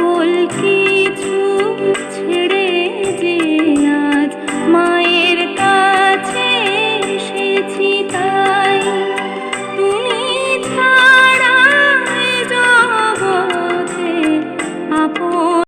সকল কিছু ছেড়ে যে